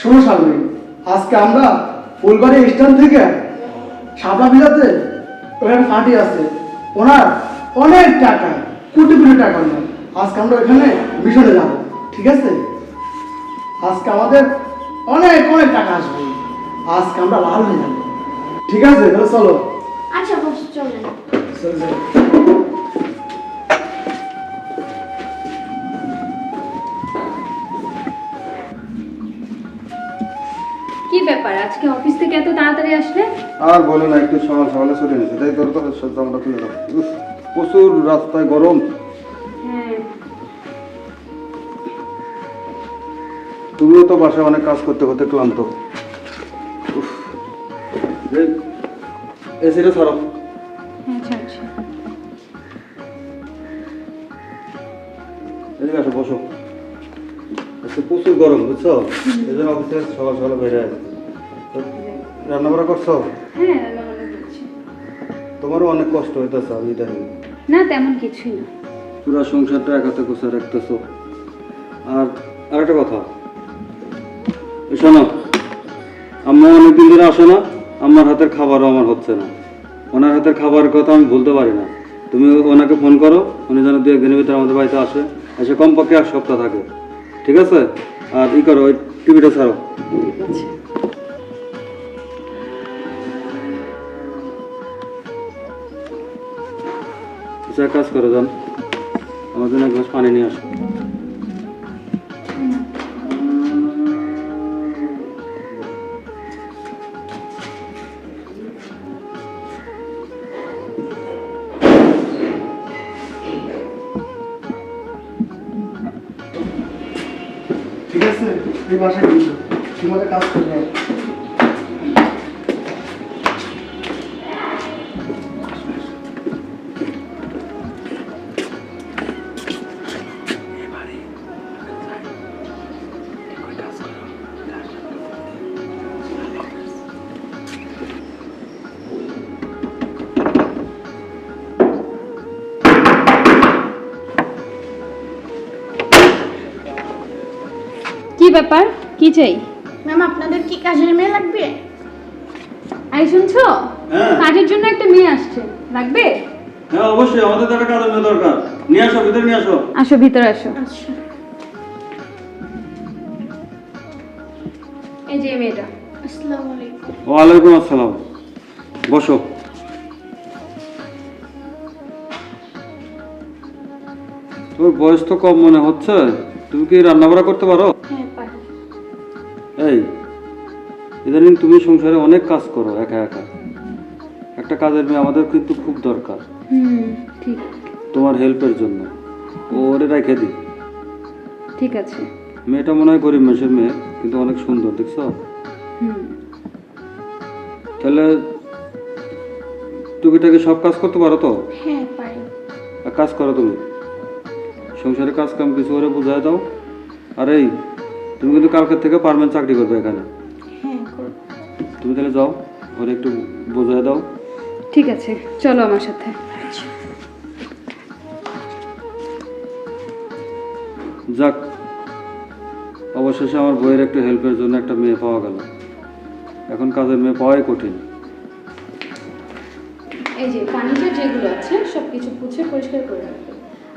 শোনো সামনে আজকে আমরা ফুলবাড়ি স্ট্যান্ড থেকে সাপলা বিলাতে ওখানে পার্টি আছে। ওনার অনেক টাকা কোটি কোটি টাকা ওনার আজকে আমরা ওখানে মিশনে যাব ঠিক আছে? আজকে আমাদের অনেক অনেক টাকা আসবে। আজকে আমরা লাল হয়ে যাব ঠিক আছে? তাহলে চলো। আচ্ছা বস চলো, চলো। ব্যাপার? আজকে অফিস থেকে এত তাড়াতাড়ি আসলে? আর বলো না একটু সকাল সকালে চলে গেছে তাই তোর কথা সব আমরা তুলে প্রচুর রাস্তায় গরম। হ্যাঁ। তুমিও তো বাসায় অনেক কাজ করতে করতে ক্লান্ত। এসিটা এদিকে আসো বসো। প্রচুর গরম বুঝছ? এই জন্য অফিসে সকাল সকালে বেড়ে আছে রান্না বান্না করছ? হ্যাঁ রান্না বান্না করছি। তোমারও অনেক কষ্ট হইতেছে আমি জানি। না তেমন কিছুই না। পুরো সংসারটা এক হাতে গুছিয়ে রাখতেছো। আর আরেকটা কথা। শোনো আম্মা অনেকদিন ধরে আসে না আমার হাতের খাবারও আমার হচ্ছে না। ওনার হাতের খাবারের কথা আমি বলতে পারি না। তুমি ওনাকে ফোন করো উনি যেন দু একদিনের ভিতরে আমাদের বাড়িতে আসে। এসে কমপক্ষে এক সপ্তাহ থাকে। ঠিক আছে? আর ই করো ওই টিভিটা ছাড়ো। এক কাজ করো, যান। আমার জন্য এক পানি নিয়ে আসো। ঠিক আছে, এই বাসায় কিন্তু তোমাদের কাজ করতে ব্যাপার? কি চাই? ম্যাম আপনাদের কি কাজের মেয়ে লাগবে? আই শুনছো? হ্যাঁ। কাজের জন্য একটা মেয়ে আসছে। লাগবে? হ্যাঁ অবশ্যই আমাদের তো একটা কাজের মেয়ে দরকার। নিয়ে আসো ভিতরে নিয়ে আসো। আসো ভিতরে আসো। আচ্ছা। এই যে মেয়েটা। আসসালামু আলাইকুম। ওয়ালাইকুম আসসালাম। বসো। তোর বয়স তো কম মনে হচ্ছে। তুমি কি রান্না বাড়া করতে পারি? এই ইদানিং তুমি সংসারে অনেক কাজ করো একা একা। একটা কাজের মেয়ে আমাদের কিন্তু খুব দরকার। হুম ঠিক। তোমার হেল্পের জন্য। ওরে রেখে দিই। ঠিক আছে। মেয়েটা মনে হয় গরিব মেশের মেয়ে কিন্তু অনেক সুন্দর দেখছ? তাহলে টুকিটাকি সব কাজ করতে পারো তো? হ্যাঁ পারি। কাজ করো তুমি। সংসারে কাজ কাম কিছু করে বুঝাই দাও। আর এই তুমি কিন্তু কালকের থেকে পারমানেন্ট চাকরি করবে এখানে। হ্যাঁ করব। তুমি তাহলে যাও ওরে একটু বোঝাই দাও। ঠিক আছে চলো আমার সাথে। যাক অবশেষে আমার বইয়ের একটু হেল্পের জন্য একটা মেয়ে পাওয়া গেল। এখন কাজের মেয়ে পাওয়াই কঠিন। এই যে ফার্নিচার যেগুলো আছে সব কিছু পুছে পরিষ্কার করে রাখবে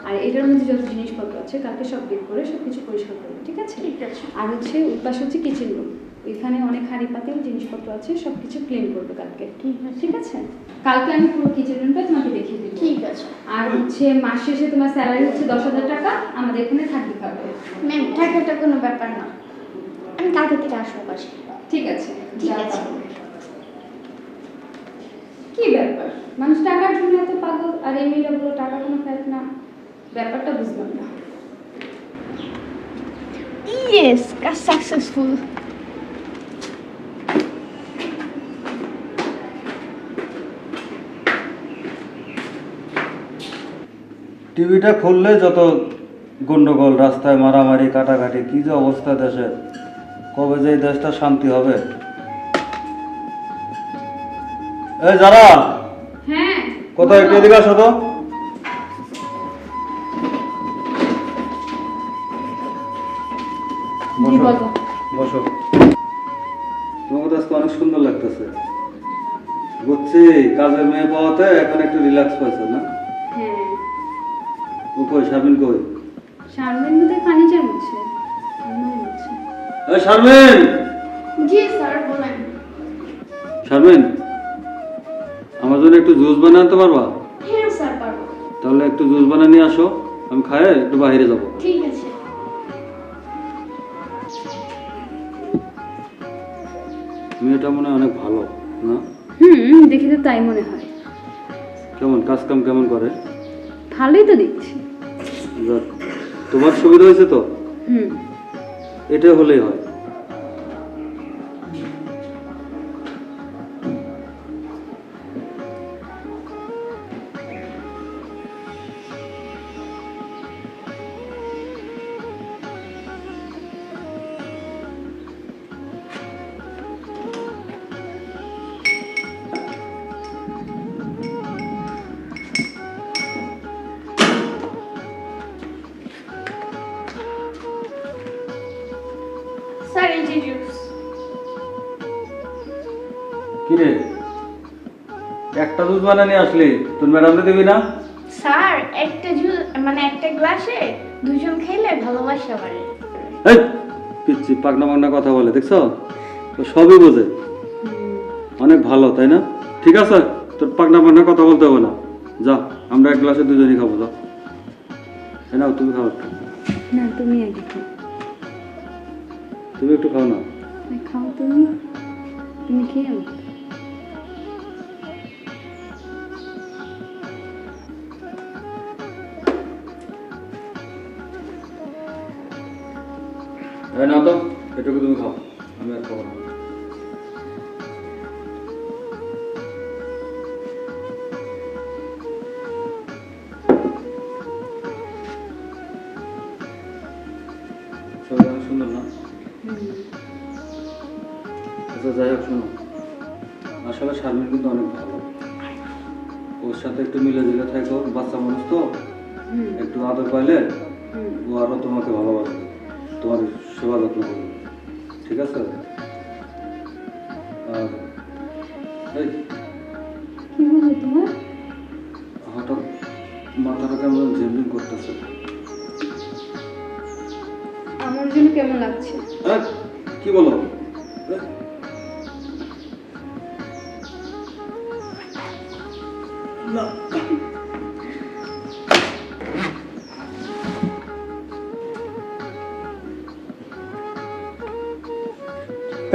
আর এটার মধ্যে যত জিনিসপত্র আছে কালকে সব বের করে সব কিছু পরিষ্কার করবে ঠিক আছে? ঠিক আছে। আর হচ্ছে পাশে হচ্ছে কিচেন রুম এখানে অনেক হাঁড়ি পাতিল জিনিসপত্র আছে সব কিছু ক্লিন করবে কালকে ঠিক আছে। কালকে আমি পুরো কিচেন রুমটা তোমাকে দেখিয়ে দেবো। ঠিক আছে। আর হচ্ছে মাস শেষে তোমার স্যালারি হচ্ছে দশ হাজার টাকা আমাদের এখানে থাকতে পারবে ম্যাম টাকাটা কোনো ব্যাপার না। আমি কালকে থেকে আসব পাশে ঠিক আছে ঠিক আছে। কি ব্যাপার? মানুষ টাকার জন্য এত পাগল আর এই বলো টাকা কোনো ফেরত না। ব্যাপারটা বুঝলাম না। ইয়েস কাজ সাকসেসফুল টিভিটা খুললে যত গন্ডগোল রাস্তায় মারামারি কাটাকাটি কি যে অবস্থা দেশের। কবে যে দেশটা শান্তি হবে। এই যারা হ্যাঁ কোথায় একটু এদিকে আসো তো। বসো। তোমাকে আজকে অনেক সুন্দর লাগতেছে। বুঝছি কাজের মেয়ে পাওয়াতে এখন একটু রিল্যাক্স পাইছো না? হ্যাঁ। ও কই শারমিন কই? শারমিন বোধহয় ফার্নিচার মুছে। আলমারি মুছে। এই শারমিন! জি স্যার বলেন। শারমিন আমার জন্য একটু জুস বানিয়ে আনতে পারবা? হ্যাঁ স্যার পারব। তাহলে একটু জুস বানিয়ে নিয়ে আসো আমি খায়ে একটু বাইরে যাব। ঠিক আছে। মেয়েটা মনে অনেক ভালো না? হুম দেখি তো তাই মনে হয়। কেমন কাজ কাম কেমন করে? ভালোই তো দেখছি। যাক, তোমার সুবিধা হয়েছে তো? হুম। এটা হলেই হয়। কিরে? একটা দুধ বানিয়ে নিয়ে আসলি? তোর ম্যাডামকে দিবি না? স্যার একটা জুস মানে একটা গ্লাসে দুজন খেলে ভালোবাসা বাড়ে এই পিচ্ছি পাকনা পাকনা কথা বলে দেখছ? তো সবই বোঝে। অনেক ভালো তাই না? ঠিক আছে তোর পাকনা পাকনা কথা বলতে হবে না। যা আমরা এক গ্লাসে দুজনই খাব যা। তাই না তুমি খাও না তুমি আগে খাও। তুমি একটু খাও না। না, খাও তুমি? তুমি খেয়ে। এই তো এটুকু তুমি খাও আমি আর খাব না। সুন্দর না? আচ্ছা যাই হোক শোনো। আসলে শারমিন কিন্তু অনেক ভালো। ওর সাথে একটু মিলে দিলে থাকো বাচ্চা মানুষ তো। একটু আদর পাইলে ও আরও তোমাকে ভালোবাসবে তোমার সেবা যত্ন করবে। ঠিক আছে? আর এই কি হলো তোমার? হঠাৎ মাথাটা কেমন ঝিমঝিম করতেছে। কেমন লাগছে? হ্যাঁ কি বলো?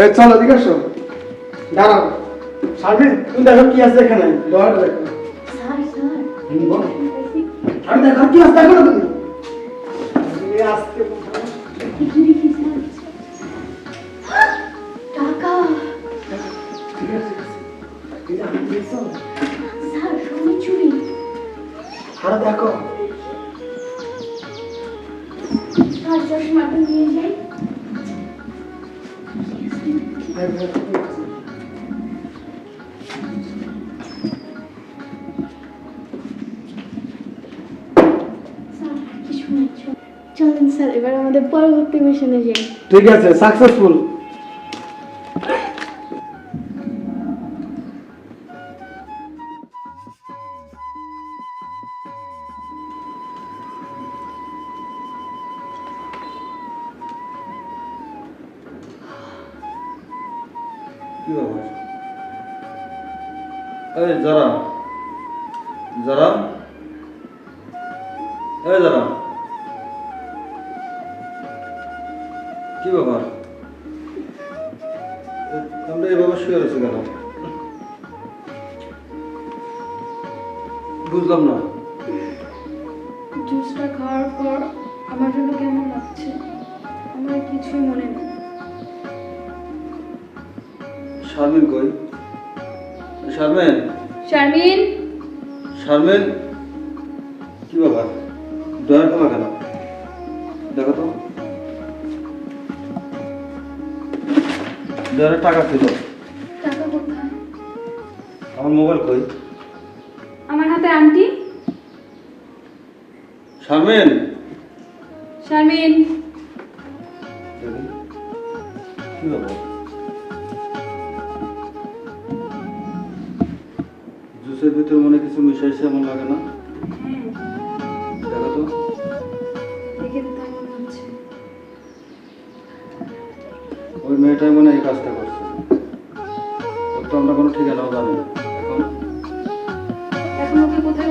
এই চলো এদিকে আসো। দাঁড়াও। শারমিন তুমি দেখো কি আছে এখানে। দেখো। Sir sir. হুম, বলো। আমি দেখো কি আছে? দেখো না তুমি। তুমি আজকে চলেন স্যার এবার আমাদের পরবর্তী মিশনে যাই ঠিক আছে সাকসেসফুল এই যারা যারা এই যারা কি ব্যাপার? আমরা এভাবে শুয়ে রয়েছি কেন? বুঝলাম না। জুসটা খাওয়ার পর আমার জন্য কেমন লাগছে? আমার কিছুই মনে নেই। শারমিন কই? শারমিন? শারমিন? শারমিন? কি ব্যাপার? দয়া খোলা কেন? দেখো তো। দয়ার টাকা ছিল টাকা কোথায়? আমার মোবাইল কই? আমার হাতে আন্টি শারমিন? শারমিন? কি ব্যাপার? জুসের ভিতর মনে কিছু মিশাইছে এমন লাগে না। দেখো তো। ওই মেয়েটাই মনে এই কাজটা করছে। ওর তো আমরা কোনো ঠিকানাও জানি না। এখন? এখন ওকে কোথায়